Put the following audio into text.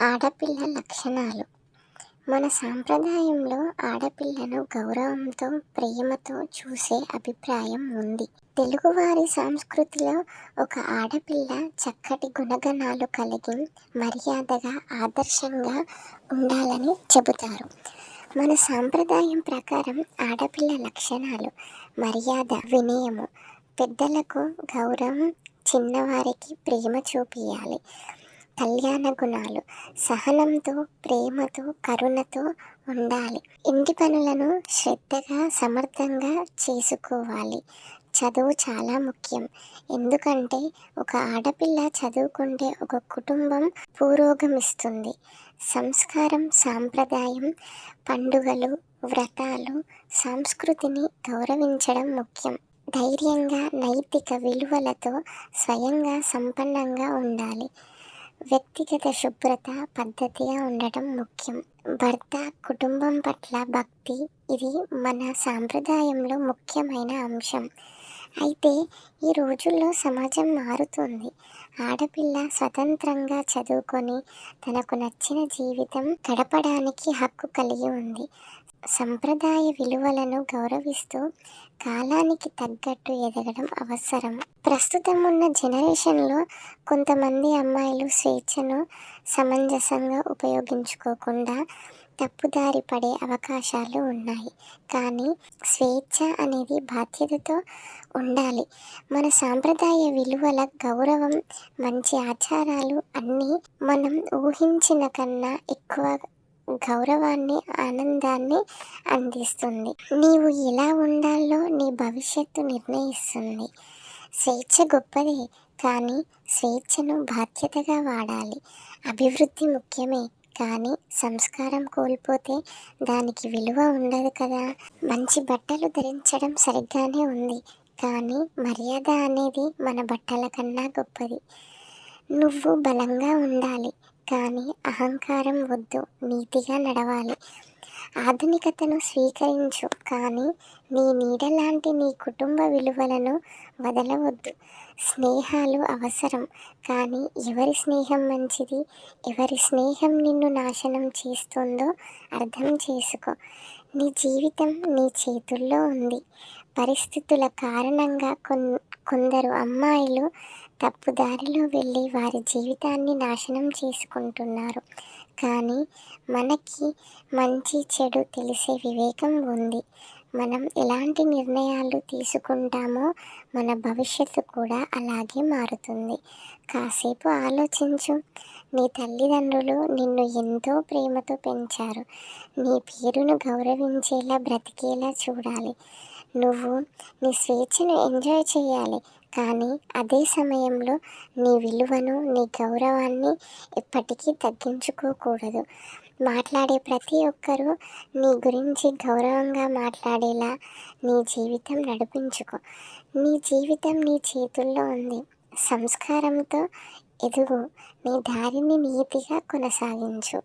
ఆడపిల్ల లక్షణాలు. మన సాంప్రదాయంలో ఆడపిల్లను గౌరవంతో ప్రేమతో చూసే అభిప్రాయం ఉంది. తెలుగువారి సంస్కృతిలో ఒక ఆడపిల్ల చక్కటి గుణగణాలు కలిగి మర్యాదగా ఆదర్శంగా ఉండాలని చెబుతారు. మన సాంప్రదాయం ప్రకారం ఆడపిల్ల లక్షణాలు మర్యాద వినయము పెద్దలకు గౌరవం చిన్నవారికి ప్రేమ చూపియాలి. కళ్యాణ గుణాలు సహనంతో ప్రేమతో కరుణతో ఉండాలి. ఇంటి పనులను శ్రద్ధగా సమర్థంగా చేసుకోవాలి. చదువు చాలా ముఖ్యం. ఎందుకంటే ఒక ఆడపిల్ల చదువుకుంటే ఒక కుటుంబం పురోగమిస్తుంది. సంస్కారం సాంప్రదాయం పండుగలు వ్రతాలు సంస్కృతిని గౌరవించడం ముఖ్యం. ధైర్యంగా నైతిక విలువలతో స్వయంగా సంపన్నంగా ఉండాలి. వ్యక్తిగత శుభ్రత పద్ధతిగా ఉండటం ముఖ్యం. భర్త కుటుంబం పట్ల భక్తి ఇది మన సాంప్రదాయంలో ముఖ్యమైన అంశం. అయితే ఈ రోజుల్లో సమాజం మారుతుంది. ఆడపిల్ల స్వతంత్రంగా చదువుకొని తనకు నచ్చిన జీవితం గడపడానికి హక్కు కలిగి ఉంది. సంప్రదాయ విలువలను గౌరవిస్తూ కాలానికి తగ్గట్టు ఎదగడం అవసరం. ప్రస్తుతం ఉన్న జనరేషన్లో కొంతమంది అమ్మాయిలు స్వేచ్ఛను సమంజసంగా ఉపయోగించుకోకుండా తప్పుదారి పడే అవకాశాలు ఉన్నాయి. కానీ స్వేచ్ఛ అనేది బాధ్యతతో ఉండాలి. మన సాంప్రదాయ విలువల గౌరవం మంచి ఆచారాలు అన్నీ మనం ఊహించిన కన్నా ఎక్కువ గౌరవాన్ని ఆనందాన్ని అందిస్తుంది. నీవు ఎలా ఉండాలో నీ భవిష్యత్తు నిర్ణయిస్తుంది. స్వేచ్ఛ గొప్పదే కానీ స్వేచ్ఛను బాధ్యతగా వాడాలి. అభివృద్ధి ముఖ్యమే కానీ సంస్కారం కోల్పోతే దానికి విలువ ఉండదు కదా. మంచి బట్టలు ధరించడం సరిగ్గానే ఉంది కానీ మర్యాద అనేది మన బట్టల కన్నా గొప్పది. నువ్వు బలంగా ఉండాలి కానీ అహంకారం వద్దు నీతిగా నడవాలి. ఆధునికతను స్వీకరించు కానీ నీ నీడ లాంటి నీ కుటుంబ విలువలను వదలవద్దు. స్నేహాలు అవసరం కానీ ఎవరి స్నేహం మంచిది? ఎవరి స్నేహం నిన్ను నాశనం చేస్తుందో అర్థం చేసుకో. నీ జీవితం నీ చేతుల్లో ఉంది. పరిస్థితుల కారణంగా కొన్ కొందరు అమ్మాయిలు తప్పుదారిలో వెళ్ళి వారి జీవితాన్ని నాశనం చేసుకుంటున్నారు. కానీ మనకి మంచి చెడు తెలిసే వివేకం ఉంది. మనం ఎలాంటి నిర్ణయాలు తీసుకుంటామో మన భవిష్యత్తు కూడా అలాగే మారుతుంది. కాసేపు ఆలోచించు. నీ తల్లిదండ్రులు నిన్ను ఎంతో ప్రేమతో పెంచారు. నీ పేరును గౌరవించేలా బ్రతికేలా చూడాలి. నువ్వు నీ స్వేచ్ఛను ఎంజాయ్ చేయాలి. కానీ అదే సమయంలో నీ విలువను నీ గౌరవాన్ని ఎప్పటికీ తగ్గించుకోకూడదు. మాట్లాడే ప్రతి ఒక్కరూ నీ గురించి గౌరవంగా మాట్లాడేలా నీ జీవితం నడిపించుకో. నీ జీవితం నీ చేతుల్లో ఉంది. సంస్కారంతో ఎదుగు. నీ దారిని నీతిగా కొనసాగించు.